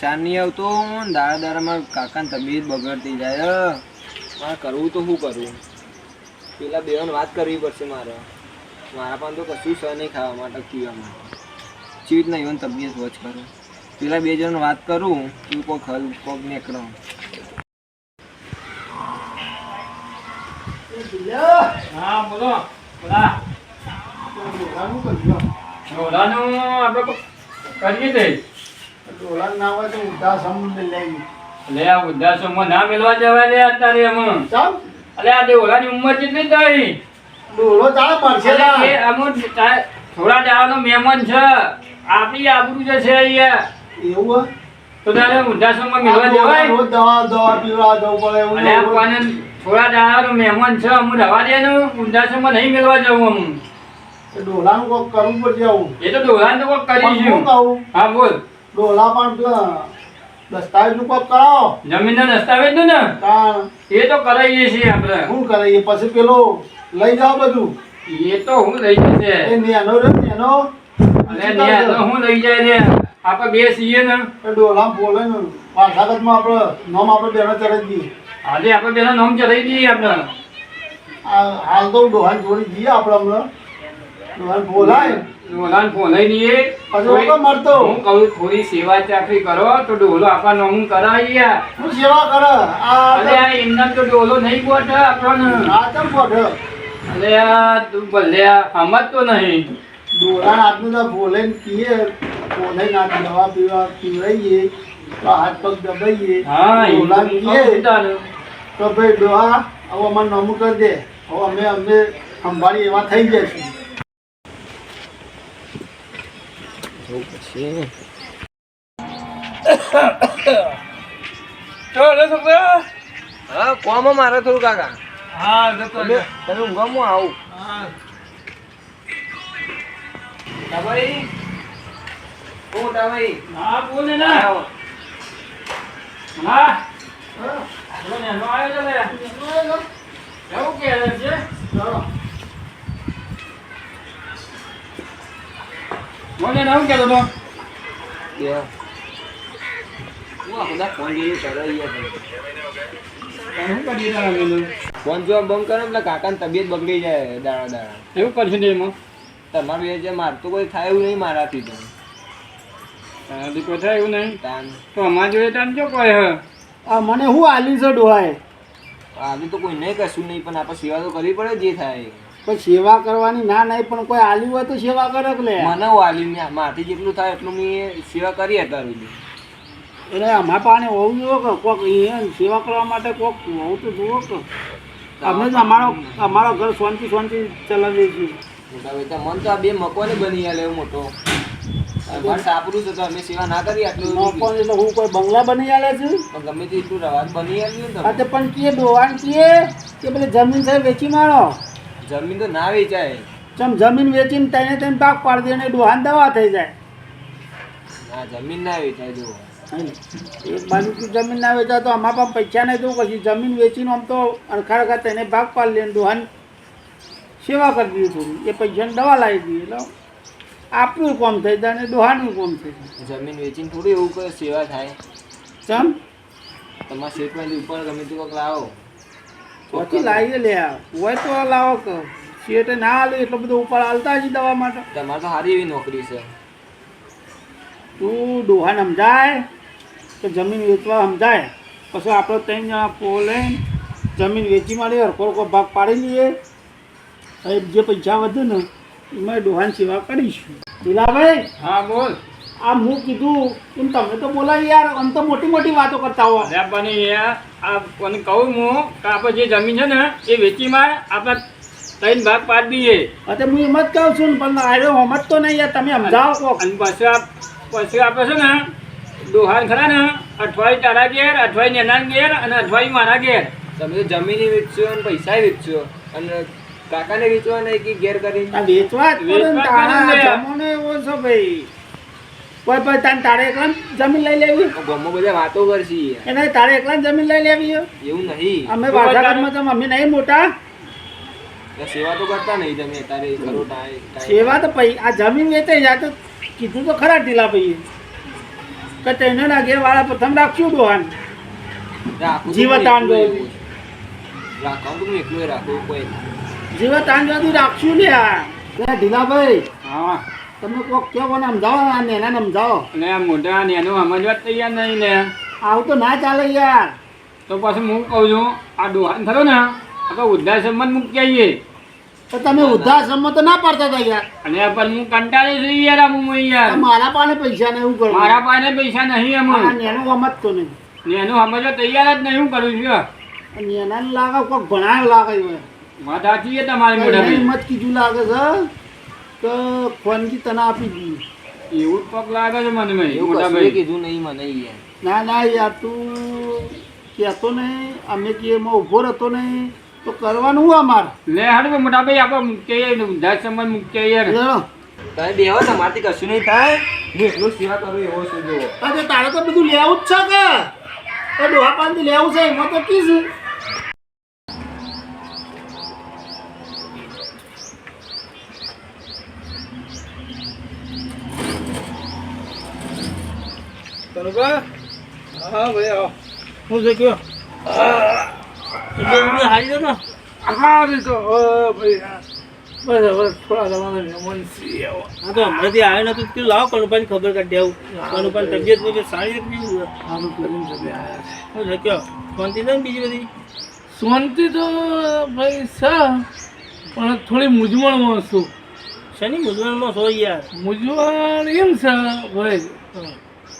શાન નહીં આવતો દાડા દાડા મારા કાકાની તબિયત બગડતી જાય. મારે કરવું તો શું કરવું પેલા બેવાને વાત કરવી પડશે મારે. મારા પણ તો કશું સહ નહીં ખાવા માટે પીવા માટે ચીટ નહીં એવાની તબિયત વોચ કરું. પેલા બે જણ વાત કરું, તું કોક હલ, કોક નીકળો. કરીએ તે. લે આ વૃદ્ધાશ્રમમાં ના મેળવા જવાય લે અત્યારે એમાં. અલે આ ડોલાની ઉંમર કેટલી થઈ અલે એ અમુક તા- થોડા દાડાનો મહેમાન છે. આપણી આબરૂ જે છે અહીંયા તો તારે વૃદ્ધાશ્રમમાં મેળવા જવાય? અલે આ કોને થોડા દાડાનો મહેમાન છે અમુક રવા દે ને માં નહીં મેળવા જવું અમુ ડોલાનું કોક કરવું પડશે આવું. એ તો ડોલાને તો કોક પણ હું કહું? હા બોલ. ડોલા પણ દસ્તાવેજનું કોક કરાવો. જમીનનો દસ્તાવેજનું. ને એ તો કરાવીએ છીએ આપણે. શું કરાવીએ? પછી પેલો લઈ જાઓ બધું. એ તો હું લઈ જશે એ નેનો રે નેનો. અને તો હું લઈ જાય ને આપણે બે છીએ ને. ડોલા બોલે ને. વારસાગતમાં આપણે નામ આપણે બેનો ચડાવી દઈએ. આજે આપણે પેલા નામ ચડાવી દઈએ આપણે. આ હાલ તો ડોહાન જોડી જઈએ આપણે હમણાં. ડોહાન બોલાય. ડોલાને ફોન લઈ દઈએ ઓકો મરતો. હું કહું થોડી સેવા ચાકરી કરો તો ડોલો આપણા નામું કરાવીએ હું સેવા કરે. આ અરે આ એમના તો ડોલો નહીં બોટ આપણને. આ ચમ કોઠ અરે આ તું ભલે સમજતો નહીં. ડોલાન આદમી તો બોલે કીએ બોલે ના દવા પીવા પીવડાવીએ તો હાથ પગ દબાઈએ. હા ડોલાન કીએ. તો ભાઈ ડોહા હવે અમારે નમું કરી દે. હવે અમે અમને સંભાળી એવા થઈ જશું જોવું પછી હા કોમાં મારે થોડું કાકા. હા તમે ઊંઘામાં આવું? ભાઈ હા બોલ ના. હા. આવ્યો છે એવું કે છે? મને નામ કહેતો તો? બે. હું બધા ફોન જેવું કરે શું કરી રહ્યા ફોન જોવા બંધ કરો ને એટલે કાકાની તબિયત બગડી જાય દાડા દાડા એવું કરશે ને એમાં? તમારું એ જે મારતું કોઈ થાય એવું નહીં મારાથી તો. તારાથી કોઈ થાય એવું નહીં? તાન. તો અમારા જોઈએ તાન જો કોઈ હ. આ મને હું આલી છે ડોહાય આલી તો કોઈ નહીં કશું નહીં પણ આપણે સેવા તો કરવી પડે જે થાય કોઈ સેવા કરવાની ના નહીં પણ કોઈ આલ્યું હોય તો સેવા કરે કે લે? મને વાલી માથી જેટલું થાય એટલું મેં સેવા કરી અત્યાર સુધી એટલે અમારા પાસે હોવું જુઓ કે કોક અહીંયા સેવા કરવા માટે કોક હોવું તો જુઓ કે? અમે જ અમારો અમારો ઘર શાંતિ શાંતિ ચલાવીએ છીએ. મન તો આ બે મકવાને બની ગયા એવું મોટો. સાપરું છે તો અમે સેવા ના કરી આટલું પણ એટલે હું કોઈ બંગલા બની આલે છે? પણ ગમે તેટલું રવાજ બની આવ્યું ને આ તમે તે પણ ડોવાન કીએ કે પેલી જમીન છે વેચી મારો? જમીન તો ના વેચાય. ચમ જમીન વેચીને તેને તને પાક પાડી દે અને ડોહાન દવા થઈ જાય. ના જમીન ના વેચાય જો એક બાજુ જમીન ના વેચાય તો અમારા પણ પૈસા નહીં દઉં પછી જમીન વેચીને આમ તો અણખાડખા તેને ભાગ પાડી લે ડોહાન સેવા કરી દીધી થોડી. એ પૈસાને દવા લાવી દીધી. એટલે આપણું કોમ થઈ જાય અને ડોહાનું કોમ થઈ જાય. જમીન વેચીને થોડી એવું કોઈ સેવા થાય. ચમ? તમારા શેઠમાંથી ઉપર ગમે તે વખત લાવો. પછી લાવી લે હોય તો લાવો કે. શેઠે ના હાલે એટલો બધો ઉપર હાલતા જ દવા માટે. તમારે તો સારી એવી નોકરી છે. તું ડોહા સમજાય કે જમીન વેચવા સમજાય? પછી આપણે ત્રણ જણા પોલે જમીન વેચી મારી હરખો હરખો ભાગ પાડી લઈએ. જે પૈસા વધે ને એમાં ડોહાની સેવા કરીશું. દિલાભાઈ હા બોલ. આ હું કીધું એમ તમે તો બોલાવી યાર આમ તો મોટી મોટી વાતો કરતા હો. અરે પણ યાર આ કોને કહું હું કે આપણે જે જમીન છે ને એ વેચીમાં આપણે ત્રણ ભાગ પાડી દઈએ. અરે હું એમ જ કહું છું પણ આર્યો તો નહીં યાર તમે સમજાવો અને પછી આપ પછી આપણે છે ને દોહાન ખરા ને અઠવાડિયે તારા ઘેર અઠવાડિયે નેના ઘેર અને અઠવાડિયે મારા ઘેર. તમે તો જમીન વેચશો અને પૈસા વેચશો અને કાકાને વેચવા નહીં કે ઘેર કરીને? વેચવા જ પડે ને વેચવા જ તારા ને. જમોને એવો છો ભાઈ. કોઈ પણ તારે તારે એકલા જમીન લઈ લેવી? ગમો બધા વાતો કરશી. એને તારે એકલા જમીન લઈ લેવી એવું નહીં. અમે વાઘાઘાટમાં તો અમે નહીં મોટા. સેવા તો કરતા નહીં તમે તારે ટાઈ- સેવા તો પૈ આ જમીન વેચે જાય તો કીધું તો ખરા ઢીલા ભાઈ કે તેને ના ઘેર વાળા પ્રથમ રાખશું દોહાન રાખું જીવતાન હું એકલું દો. એવું. તો એકલું રાખું કોઈ. જીવતાન આંજવાથી રાખશું ને આ. ઢીલા ભાઈ. હા. તમે કોક કેવો ને સમજાવો આ નેના સમજાવો અને આ મોટા ને એનું સમજવા તૈયાર નહીં ને. આવું તો ના ચાલે યાર. તો પછી હું કહું છું આ દોહાન થયો ને આપણે વૃદ્ધાશ્રમમાં મૂકી આવીએ. તો તમે વૃદ્ધાશ્રમમાં તો ના પાડતા હતા યાર. અને પણ હું કંટાળી છું યાર આ હું યાર. મારા પાસે પૈસા નહીં હું કરું. મારા પાસે પૈસા નહીં આ એમાં નેનું સમજતો નહીં. ને એનું સમજવા તૈયાર જ નહીં હું કરું છું નેના લાગે કોઈક ભણાયો લાગે છે વાત સાચી છે તમારી મોઢા હિંમત કીધું લાગે છે. કે ફોનથી તને આપી દીધી. એવું પગ લાગે છે મને મેં એવું કીધું નહીં મને ના ના યાર તું કહેતો નહીં અમે કે એમાં ઊભો રહેતો નહીં તો કરવાનું હું અમારે? લે હાડ મોટા ભાઈ આપણે મૂકી દસ સમય મૂકીએ યાર તારે તમે બે હો તમારથી કશું નહીં થાય. હું એકલું સેવા કરું એવો છું જો તારે તો બધું લેવું જ છે કે? એ ડોહા પાનથી લેવું છે એમાં તો કી છે હા ભાઈ આવો શું છે કયો? હારી દો હા તો ભાઈ બસ હવે થોડા જમાના મહેમાન છીએ આવો. હા તો હમણાંથી આવ્યો નતું તું લાવો કનુભાઈ ખબર કાઢી આવું કનુભાઈ તબિયત બધી? સારી હતી સારું કરીને તમે આવ્યા છે. હું શક્યો શાંતિ છે ને બીજી બધી? શાંતિ તો ભાઈ સા પણ થોડી મૂંઝવણમાં છું. શેની મૂંઝવણમાં છો યાર? મૂંઝવણ એમ છે ભાઈ.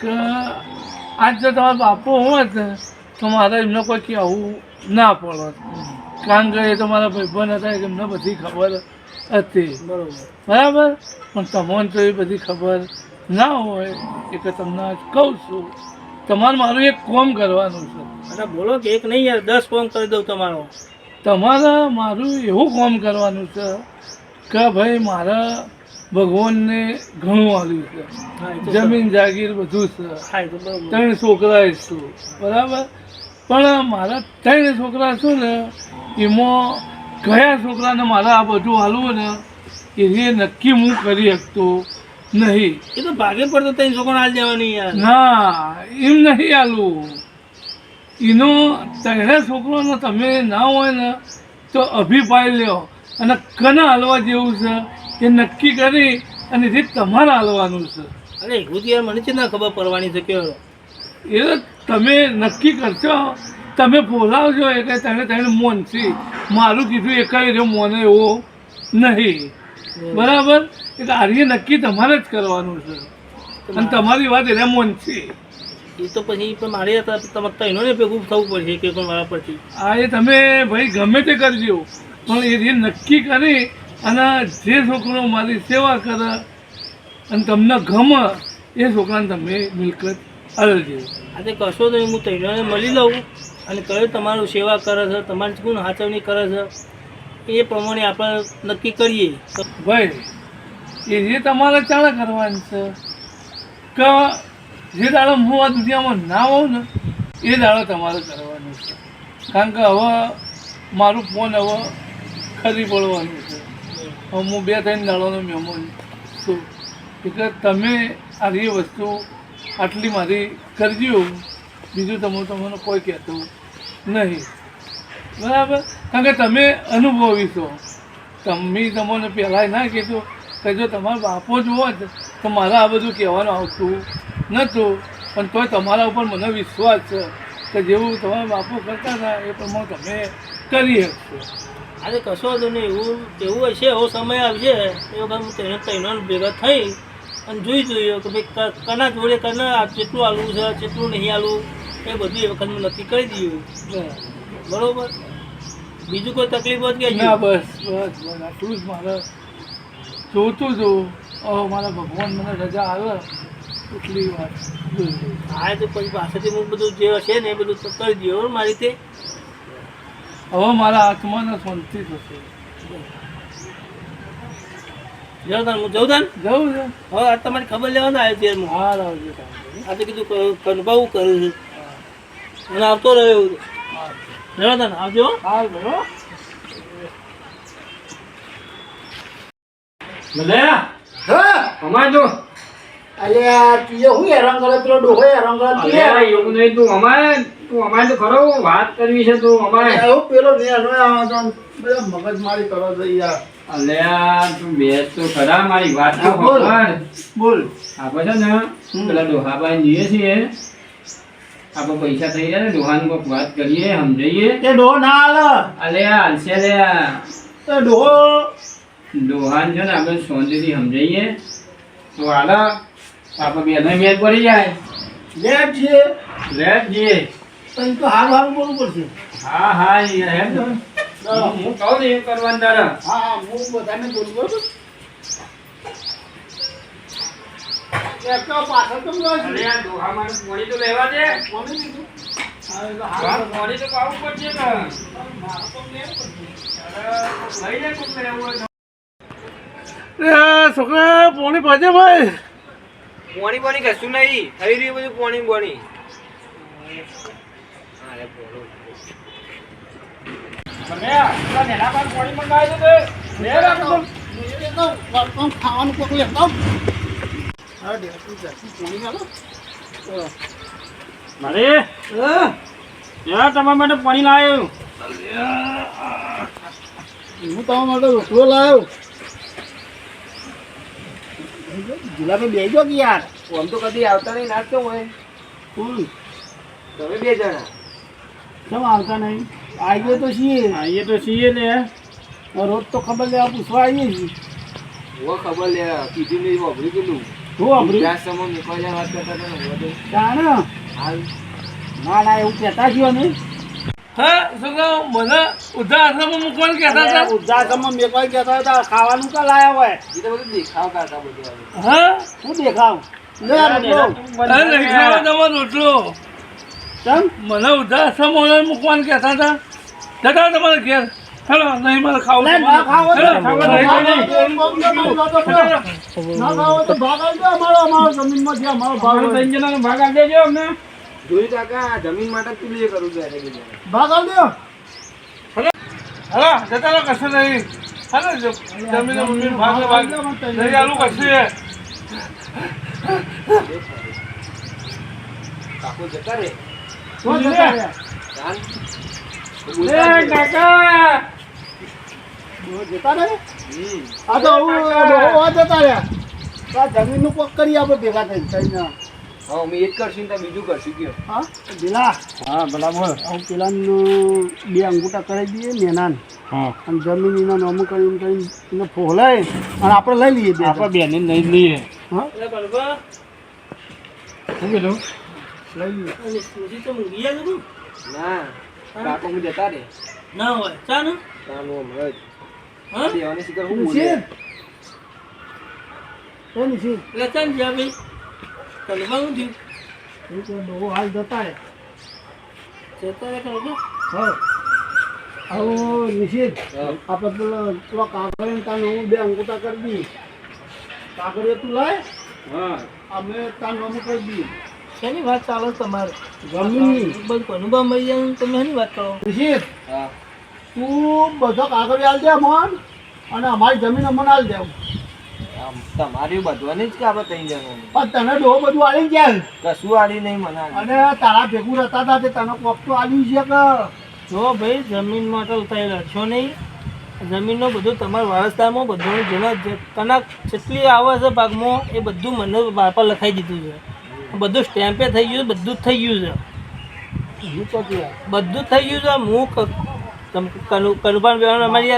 કે આજ જો તમારો બાપો હોત તો મારે એમને કોઈ કહેવું ના પડત કારણ કે એ તો મારા ભાઈબંધ હતા એમને બધી ખબર હતી. બરાબર. બરાબર? પણ તમને તો એ બધી ખબર ના હોય એ કે તમને આજ કહું છું. તમારે મારું એક કોમ કરવાનું છે. અરે બોલો કે એક નહીં યાર દસ ફોન કરી દઉં તમારો. તમારે મારું એવું કોમ કરવાનું છે કે ભાઈ મારા ભગવાનને ઘણું આવ્યું છે. જમીન જાગીર બધું છે. ત્રણ છોકરા છું. બરાબર? પણ મારા ત્રણ છોકરા છું ને એમાં કયા છોકરાને મારા આ બધું હાલવું ને એ નક્કી હું કરી શકતો નહીં. એ તો ભાગે પડતો ત્રણ છોકરા હાલ જવાની યાર. ના એમ નહીં હાલવું એનો ત્રણે છોકરોનો તમે ના હોય ને તો અભિપ્રાય લ્યો. અને કના હાલવા જેવું છે? એ નક્કી કરી અને જે તમારે હાલવાનું છે. અરે એવું યાર મને છે ના ખબર પડવાની છે કે એ તમે નક્કી કરશો તમે બોલાવજો એટલે તને તને મોન છે. મારું કીધું એકાઈ રહ્યો મોને એવો નહીં. બરાબર? એટલે આર્ય નક્કી તમારે જ કરવાનું છે. અને તમારી. વાત એને મોન છે. એ તો પછી પણ મારે તમારે ત્રણોને ભેગું થવું પડશે કે પણ મારા પરથી. આ એ તમે ભાઈ ગમે તે કરજો. પણ એ નક્કી કરી અને જે છોકરો મારી સેવા કરે અને તમને ગમે એ છોકરાને તમે મિલકત અલજો આજે કશો તો હું તૈયારને મળી લઉં અને કયો તમારું સેવા કરે છે તમારી કોણ હાચવણી કરે છે એ પ્રમાણે આપણે નક્કી કરીએ. ભાઈ એ જે તમારે ચાલે કરવાની છે કે જે દાડો હું આ દુનિયામાં ના હોઉં ને એ દાડો તમારે કરવાનું છે. કારણ કે હવે મારું ફોન હવે ખરી પડવાનું છે. હું બે ત્રણ દાડોનો મહેમાન છું. એટલે તમે આ એ વસ્તુ આટલી મારી કરજો બીજું તમે તમને કોઈ કહેતું નહીં. બરાબર? કારણ કે તમે અનુભવી છો. તમે તમને પહેલાં ના કીધું કે જો તમારો બાપો જ હોત તો મારે આ બધું કહેવાનું આવતું નહોતું. પણ તોય તમારા ઉપર મને વિશ્વાસ છે કે જેવું તમારા બાપો કરતા હતા એ પ્રમાણે તમે કરી શકશો. આજે કશો વાંધો નહીં એવું એવું હશે એવો સમય આવશે. એ વખત હું તેને ત્રણો ભેગા થઈ અને જોઈ જોઈએ કે ભાઈ કના જોડે કના આ કેટલું આલવું છે કેટલું નહીં આલવું એ બધું એ વખત મેં નક્કી કરી દીધું. બરોબર? બીજું કોઈ તકલીફ હોત કે ના બસ બસ બસ આટલું જ મારે જોતું હતું. હવે મારા ભગવાન મને રજા આવે એટલી વાત. હા તો પછી પાસેથી હું બધું જે હશે ને એ બધું કરી દઉં મારી રીતે. હવે મારા આત્માને શાંતિ થશે. જાઉં તાન હું જાઉં જવું છે હવે આ તમારી ખબર લેવાના આવ્યો ત્યારે હું. હા આવજો આ તો કીધું કનભાવું કરું છું. અને આવતો રહ્યો તાન આવજો. હો. બરો ભલે હા? અમાર જો અલ્યા તું હું હેરાન કરે? પેલો ડોહો હેરાન કરે? તું એવું નહીં તું અમારે તું અમારે તો ખરો વાત કરવી છે તું અમારે. એવું પેલો નેનો આવે તો બધા મગજમારી કરો છો યાર. અલ્યા તું બેસ તો ખરા મારી વાત તો હા, બોલ. બોલ. આપણે છે ને. પેલા ડોહાબાઈ જઈએ છીએ. આપણે પૈસા થઈ ગયા ને ડોહાની કોઈક વાત કરીએ સમજાઈએ. તે ડોહો ના હાલે. અલ્યા હાલશે તો ડોહો. ડોહાન છે ને આપણે શાંતિથી સમજાઈએ. તો હાલો આપણે બેને મેચ પડી જાય. લેટ છે. લેટ જઈએ પણ તો હાલ હાલ બોલવું પડશે. હા હા એ હેમ તો હું. કહું ને એમ કરવાનું દાદા હા હા હું બધાને બોલું બરોબર? પાછળ તો બોલાય છે. અલ્યા ડોહા મારે પોણી તો લેવા દે. કોને કીધું? હા, એ તો હા, હારું પોણી તો પાવું પડશે ને મારે તો લેવું પડશે. અરે, લઈ લે કોક લેવું હોય તો. છોકરા પોણી ભજે ભાઈ. પોણી બોણી કશું નહીં થઈ રહ્યું બધું પોણી બોણી અરે બોલો પોણી. ખાવાનું કોક લેતા પોણી. મારે હા. તમારા માટે પાણી લાવ્યો હું તમારા માટે રોટલો લાવ્યો ગુલાબી બેજો કે યાર? આમ તો કદી આવતા નહીં નાચતો હોય. કોણ તમે બે જણા. કેમ આવતા નહીં? આવીએ તો છીએ. આવીએ તો છીએ ને. રોજ તો ખબર લેવા પૂછવા આવીએ છીએ. હું ખબર લે કીધું નહીં વાપરી કીધું. હું અભરી ત્યાં સમો નીકળ્યા વાત કરતા હતા ને હાલ. ના ના એવું કહેતા છીએ નહીં. હા છોકરાઓ મને આશ્રમમાં મૂકવાનું કહેતા હતા? કહેતા હતા ખાવાનું કા લાયા હોય? એ તો બધું દેખાવ કરતા બધું હા? શું દેખાવ? રોટલો અરે લઈ જાઓ તમારો રોટલો ચમ? મને ઉધા આશ્રમમાં મૂકવાનું કહેતા હતા? જતા તમારે ઘેર. ચલો નહીં મારે ખાવું ભાગ આવજો અમારો અમારો જમીનમાં જે અમારો ભાગ. ભાગ આપી દેજો અમને. કાકા જમીન માટે તું લે કરું છું એટલે બીજા ભાગ હા જતા રહો કશું નહીં. હા ને જો- ભાગ ભાગ નહીં આલું કશું કાકો જતા રે શું જતા રહ્યા? કાકા. જતા રહ્યા? આ તો હું ડોહો આ જતા રહ્યા. તો આ જમીનનું કોક કરી આપણે ભેગા થઈને. હા અમે એક કરશું ને બીજું કરશું કયો. હા ભીલા હા ભલા બોલ આવું પેલાનું બે અંગૂઠા કરી દઈએ નેનાન હા. અને જમીન એના નોમું કરીને કરીને એને ફોલાય અને આપણે લઈ લઈએ આપણે બેને નહીં લઈએ. હા? શું કીધું? લઈ તો મૂંગી ગયા ના? કાકો હું. જતા રે. ના હોય. ચા ને? તાનું હમણાં હા? દેવાની શીખર હું બોલે એ નિશિત એટલે ચા ને જ્યાં ભાઈ કલમાં હું થયું એ તો ડોહો હાલ જતા રહે જતા રહે ખબર હા. આવો નિશિત આપણે પેલો પેલો કાકડીને તાન હું બે અંગૂઠા કરી દઈએ કાકડીએ તું લાય. હા. અમે તાન નોમું કરી દઈએ શેની વાત ચાલે તમારે? જમીનની. બધું અનુભવ મળી જાય તમે શેની વાત કરો? નિશિત હા. તું બધો કાગળ આલ દે અને અમારી જમીન અમને આલ દે. આમ તમારી બધવાની જ કે આપણે ત્રણ જણાની. પણ તને ડો બધું આલી ગયા કશું આડી નહીં મને આલી. અને તારા ભેગું રહેતા હતા તે તને કોક તો આલ્યું છે કે? જો ભાઈ જમીન માટે ઉતારી લડશો નહીં. જમીનનો બધું તમારા વારસદારમાં બધું જેના કનાક જેટલી આવે છે ભાગમાં એ બધું મને બાપા લખાઈ દીધું છે. બધું સ્ટેમ્પે થઈ ગયું છે બધું જ થઈ ગયું છે. બધું થઈ ગયું છે. હું ક- તમ- કનુ કનુભાન બેવાનું અમારી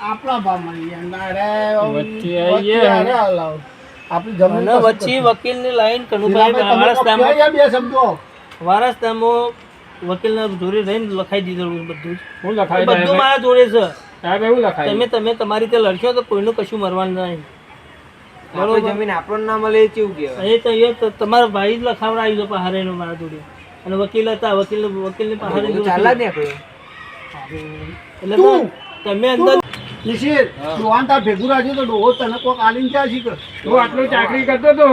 આપણા ભાવ મળી લઈએ ના રે વચ્ચે આઈએ. આપણી જમીન વચ્ચે તો ની લાઈન કનુભાઈ વારસદારમાં કયો બે શબ્દો વકીલના જોડે રહીને લખાઈ દીધેલું બધું હું લખાઈ બધું મારા જોડે છે. સાહેબ એવું લખાય તમે તમે તમારી રીતે લડશો તો કોઈનું કશું મરવાનું નહીં બરોબર. જમીન આપણને ના મળે કેવું કહેવાય? એ તો એ તો તમારા ભાઈ જ લખાવડાવી દો પહારેનો મારા જોડે. અને વકીલ હતા વકીલ વકીલની બધું ચાલે ને એટલે તમે અંદર નિશિત ડોહાન તાર ભેગું રાખ્યું તો ડોહો તને કોક આલીને ક્યાં શીખ? તું આટલું ચાકરી કરતો તો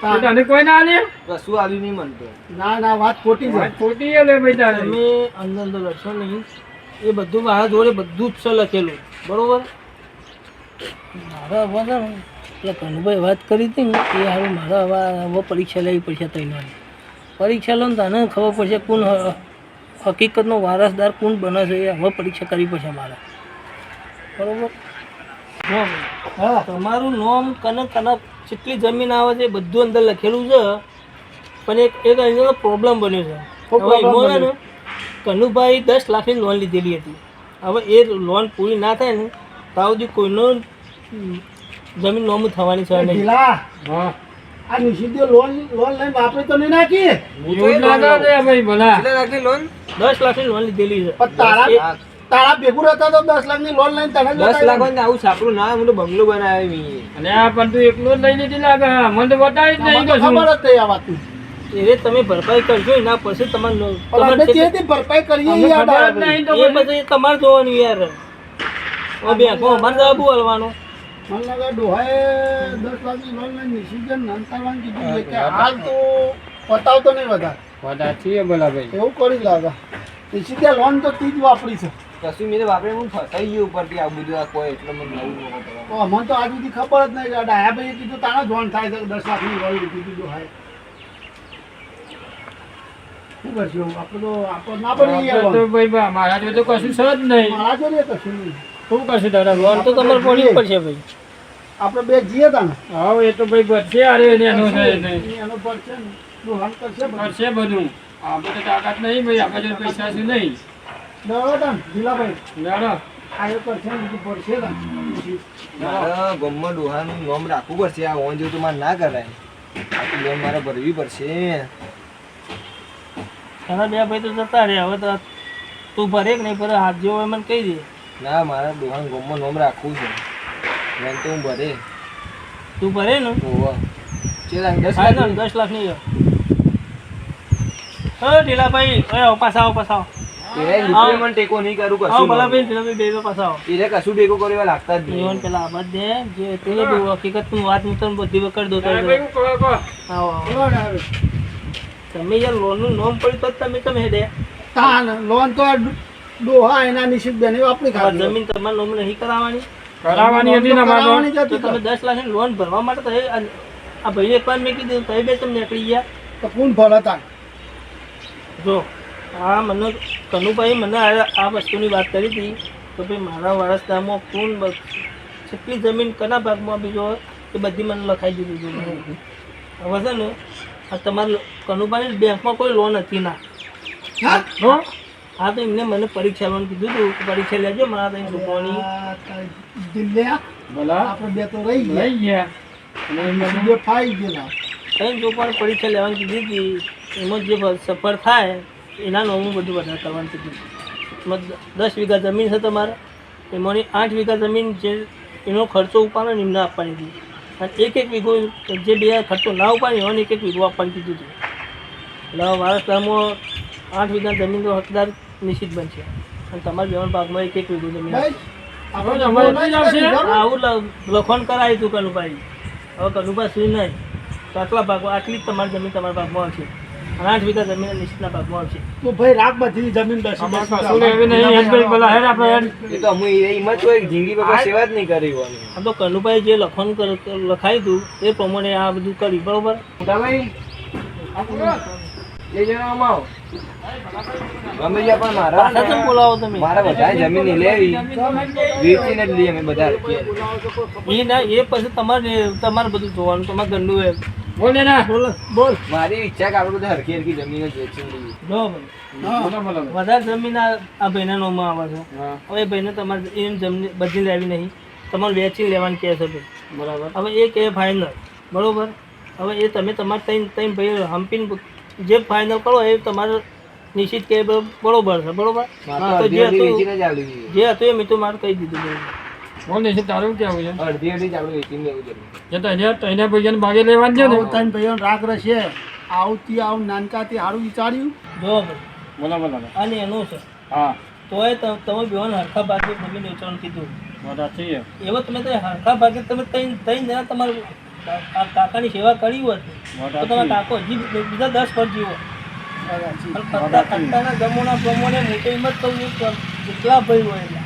તો તને કોઈ ના આલે? કશું આલ્યું નહીં મનતો ના ના વાત ખોટી વાત ખોટી છે ભાઈ તારે. તમે અંદર અંદર લડશો નહીં. એ બધું મારા જોડે બધું જ છે લખેલું. બરોબર? મારા બધા એટલે કનુભાઈ વાત કરી હતી ને એ હવે મારા હવે પરીક્ષા લેવી પડશે તૈયારી પરીક્ષા લો ને તને ખબર પડશે કોણ હકીકતનો વારસદાર કોણ બને છે એ હવે પરીક્ષા કરવી પડશે મારે. બરોબર? હા તમારું નોમ કનક કનક જેટલી જમીન આવે છે એ બધું અંદર લખેલું છે. પણ એક એક અહીંનો પ્રોબ્લેમ બન્યો છે. હવે ને કનુભાઈ દસ લાખની લોન લીધેલી હતી. હવે એ લોન પૂરી ના થાય ને તાવ સુધી કોઈનો જમીન નોમ થવાની છે નહીં. હા. આ નિશિદ્ધ લોન લોન લઈને વાપરે તો નહીં નાખી? દસ લાખની લોન લીધેલી છે. પણ તારા તારા ભેગું રહેતા તો દસ લાખની લોન લઈને તને દસ લાખ ને આવું છાપરું ના હું તો બંગલો બનાવ્યો મી. અને આ પણ તું એકલો જ લઈ લીધી લાગે મને તો બતાવી જ નહીં ખબર જ થઈ આ વાત એ તમે ભરપાઈ કરજો એના પછી તમારે અમે તમારે જે તે ભરપાઈ કરીએ જ નહીં તો એ પછી તમારે જોવાનું યાર. ઓ બે કો અમારે જવાબ બોલવાનો મને લાગે ડોહાએ દસ લાખની લોન લઈને નિશિદ્ધિને નાનતાવાનું કીધું છે કે હાલ તો પતાવતો નહીં વધારે. વધારે છીએ બોલા ભાઈ. એવું કરી લાગે. નિશિદ્ધિ લોન તો તીજ વાપરી છે. કશું મેં તો વાપરે હું ફસાઈ ગયો ઉપરથી આ બધું આ કોઈ એટલે મને નવું નહોતો. તો અમને તો આજ સુધી ખબર જ નહીં. દાદા આ ભાઈ કીધું તારા જોન થાય છે કે દસ લાખની લોન કીધું જો હાય. શું કરશું? આપણે તો ના પડી આપણે તો ભાઈ બા, મારા જોડે તો કશું છે જ નહીં. મારા જોડે કશું નહીં. શું કરશે દાદા લોન તો તમારે પડી પડશે ભાઈ. આપણે બે જીએ તા ને હા એ તો ભાઈ ભરશે અરે એને એનું છે નહીં એનો પર છે ને. કરશે બધું. આપણે તો તાકાત નહીં ભાઈ આપણે પૈસા છે નહીં. બરાબર તા ને, ઢીલાભાઈ જાણો આ કરશે બીજું પડશે મારે ગમમાં ડોહાનું નામ રાખવું પડશે. આ ઓન જેવું તો મારે ના કરાય. લોન મારે ભરવી પડશે. તારા બે ભાઈ તો જતા રહ્યા. હવે તો તું ભરે કે નહીં ભરે? હાથ જેવો મને કહી દે. ના મારા ડોહાનું ગમમાં નામ રાખવું છે. લોન તો હું ભરે. તું ભરે ને? ઓહો ચે દસ લાખ દસ લાખ નહીં ઢીલાભાઈ. પાછા આવો પાછા આવો. એને લીધે મને ટેકો નહીં કરું આવો કશું ભલાભાઈ ઢીલાભાઈ બે બે પાછા આવો. એને કશું ટેકો કર્યો એવા લાગતા જ નહીં. પેલા આબાદ દે જે તે હકીકતનું વાત હું તને બધી વખત દો તારે ભાઈ હું કહો કહો. આવો આવો. તમે યાર લોનનું નામ પડ્યું તો તમે તમે હેડે? તા લોન તો ડોહા એના નિશ્ચિત બેને વાપરી આ જમીન તમારે લોન નહીં કરાવવાની? કરાવવાની હતી ને મારો તો તમે તો. દસ લાખ લોન ભરવા માટે તો આ ભાઈ એક વાર મેં કીધું તો બે તમે નીકળી ગયા. તો કોણ ભરે જો આ મને કનુભાઈ મને આ વસ્તુની વાત કરી હતી તો ભાઈ મારા વારસદારમાં કોણ કેટલી જમીન કના ભાગમાં બીજો એ બધી મને લખાઈ દીધી હતી હવે છે ને આ તમારે કનુભાઈ બેંકમાં કોઈ લોન હતી ના. હા? હો? હા તો એમને મને પરીક્ષા લોન કીધું હતું કે પરીક્ષા લેજો મારા ત્યાં દિલ્હી ભલા. આપણે બે તો રહી ગયા. ગયા. અને બે ફાઈ ગયેલા. ત્રણ પણ પરીક્ષા લેવાની કીધી હતી. એમાં જે સફળ થાય એના નોમું બધું વધારે કરવાનું કીધું દસ વીઘા જમીન છે તમારે એમાંની આઠ વીઘા જમીન જે એનો ખર્ચો ઉપાડો ને એમને આપવાની હતી અને એક એક વીઘો જે બે ખર્ચો ના ઉપાડે એનો એક એક વીઘો આપવાનું કીધું હતું એટલે હવે વારસદારમાં આઠ વીઘા જમીનનો હકદાર નિશ્ચિત બનશે. અને તમારા બેવાના ભાગમાં એક એક વીઘો જમીન? આવું લખણ કરાયું હતું કનુભાઈ. હવે કનુભાઈ સુધી નહીં. આટલા ભાગમાં આટલી જ તમારી જમીન તમારા ભાગમાં આવશે. અને વીઘા જમીન નિશ્ચિતના ભાગમાં આવશે. તો ભાઈ રાખ બધી જમીન દસ એ તો અમે એમાં તો એક જિંદગી સેવા જ નહીં કરી હોવાની તો કનુભાઈ જે કર- લખાયું હતું એ પ્રમાણે આ બધું કરી બરોબર? મોટાભાઈ એ જણાવવામાં આવો. ગમે ત્યાં પણ મારા પાછા કેમ બોલાવો તમે? મારા બધા જમીન લેવી. વેચીને જ લઈએ અમે બધા. એ પછી તમારે તમારે બધું જોવાનું તમારે ગંડું એમ. બોલ ના. બોલ. બોલ. મારી ઈચ્છા કે આપણે બધા હરખી હરખી જમીન જ વેચી જો વધારે જમીન આ ભાઈના નોમાં આવે છે. હવે ભાઈને તમારે એમ જમીન બધી લેવી નહીં. તમારે વેચી લેવાની કહે છે ભાઈ. બરાબર. હવે એ કે ફાઇનલ બરોબર? હવે એ તમે તમારે ત્રણ ત્રણ ભાઈ હમ્પીને જે ફાઇનલ કરો એ તમારે નિશ્ચિત કે બરોબર છે બરોબર? જે હતું વેચીને જ હતું એ મેં તો મારે કહી દીધું બરોબર. બોલ ને તારું કેવું છે? અડધી અડધી જ આપણે વેચીને લેવું જરૂર તો એને તો એને પૈસાને ભાગે લેવા ને. ત્રણ ભાઈઓનો રહેશે. આવતી આવું નાનકાથી સારું વિચાર્યું? જો બોલો બોલો અને એનું છે. હા. તોય તમે બેવાને હરખા ભાગે જમીન વેચવાનું કીધું. એવો તમે તો હરખા ભાગે તમે જણા તમારે આ કાકાની સેવા કરી હોત તો તમારા કાકો હજી બીજા દસ પર જીવો. અને કરતા કરતાના જમોના પ્રમાણે મોટી હિંમત કહું જેટલા ભાઈ હોય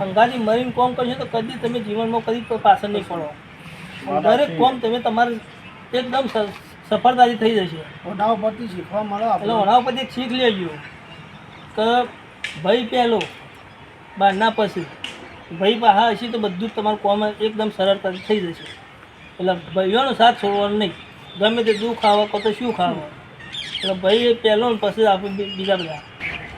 અંગાથી મરીને કોમ કરશો તો કદી તમે જીવનમાં કદી પાછળ નહીં પડો. દરેક કોમ તમે તમારે એકદમ સ- સફળતાથી થઈ જશે. ઓના ઉપરથી શીખવા મળો એટલે આપણે. ઓના ઉપરથી એક શીખ લેજો. કે ભાઈ પહેલો બહારના પછી. ભાઈ પાહા હશે તો બધું જ તમારું કોમ એકદમ સરળતાથી થઈ જશે. એટલે ભાઈઓનો સાથ છોડવાનો નહીં. ગમે તે દુઃખ આવે કહો તો શું ખાવા એટલે ભાઈ પહેલો ને પછી આપણે બીજા બધા.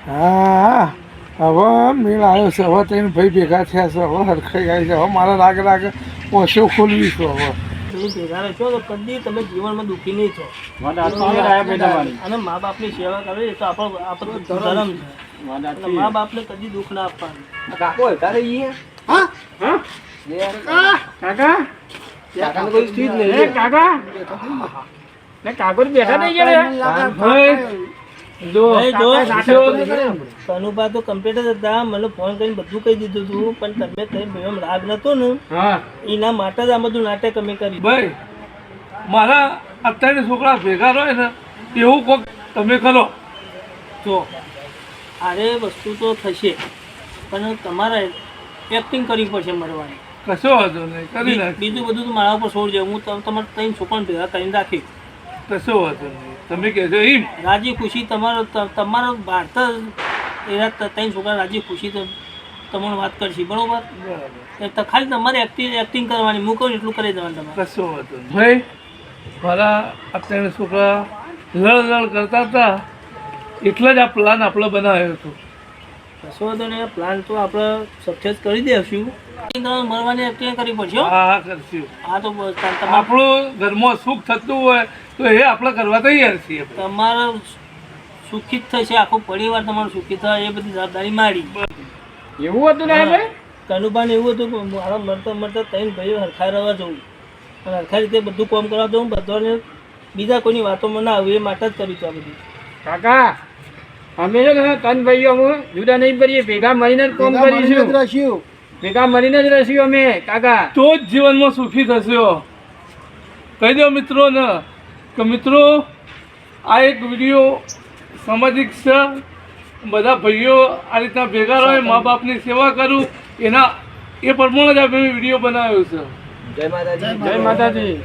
હા. હવે મેળ આવ્યો છે હવે તેને ભાઈ ભેગા થયા છે હવે હરખાઈ જાય છે હવે મારા રાગ લાગે ઓછો ખોલવી છે હવે. તમે ભેગા રહેશો તો કદી તમે જીવનમાં દુઃખી નહીં છો છે. અને મા બાપની સેવા કરવી તો આપણો આપણો ધર્મ છે. મા બાપને કદી દુઃખ ના આપવાનું. કાકો હતા રહીએ હા? કાકા? કાકાને કોઈ સ્થિત નહીં કાકા? ને કાકો બેઠા નહીં ગયા ભાઈ, કનુભા તો કમ્પ્લીટ જ હતા. મને ફોન કરીને બધું કહી દીધું હતું પણ તમે કઈ ભાઈ રાગ નતો ને એના માટે જ આ બધું નાટક અમે કરી ભાઈ મારા અત્યારે છોકરા ભેગા રહે ને એવું કોક તમે કરો. જો આરે વસ્તુ તો થશે પણ તમારે એક્ટિંગ કરવી પડશે મરવાની કશો વાંધો નહીં કરી નાખ બીજું બધું તો મારા ઉપર છોડજો હું તમ- તમારે ત્રણ છોકરા ભેગા કરીને રાખી કશો વાંધો નહીં. તમે કહેશો એમ? રાજી ખુશી તમારો તમારો ભારત એના ત્રણ છોકરા રાજી ખુશી તો તમને વાત કરશે બરોબર? તો ખાલી તમારે એક્ટિંગ એક્ટિંગ કરવાની મૂકો ને એટલું કરી દેવાનું તમારે. કશો વાંધો ભાઈ મારા અત્યારે છોકરા લડ લડ કરતા હતા. એટલે જ આ પ્લાન આપણો બનાવ્યો હતો. કશો વાંધો નહીં પ્લાન તો આપણે સક્સેસ કરી દઈશું મરવાની એક્ટિંગ કરવી પડશે હા. હા કરશું. આ તો બ- ત- તમારે આપણું ઘરમાં સુખ થતું હોય તો એ આપણે કરવા તૈયાર છીએ તમારે સુખી થશે આખો પરિવાર તમારો સુખી થાય એ બધી જવાબદારી મારી. એવું હતું ને ભાઈ કનુભાઈ એવું હતું કે મારા મરતા મરતા ત્રણ ભાઈઓ હરખાઈ રહેવા જવું અને હરખા રીતે બધું કામ કરવા જવું બધાને બીજા કોઈની વાતોમાં ના આવે એ માટે જ કર્યું છે આ બધું. કાકા અમે છે ને ત્રણ ભાઈઓ જુદા નહીં કરીએ ભેગા મળીને જ કામ કરીશું. ભેગા મળીને જ રહીશું અમે કાકા. તો જ જીવનમાં સુખી થશો. કહી દો મિત્રોને કે મિત્રો આ એક વીડિયો સામાજિક છે. બધા ભાઈઓ આ રીતના ભેગા રહે મા બાપની સેવા કરું. એના એ પ્રમાણે જ આ વીડિયો બનાવ્યો છે. જય માતાજી. જય માતાજી.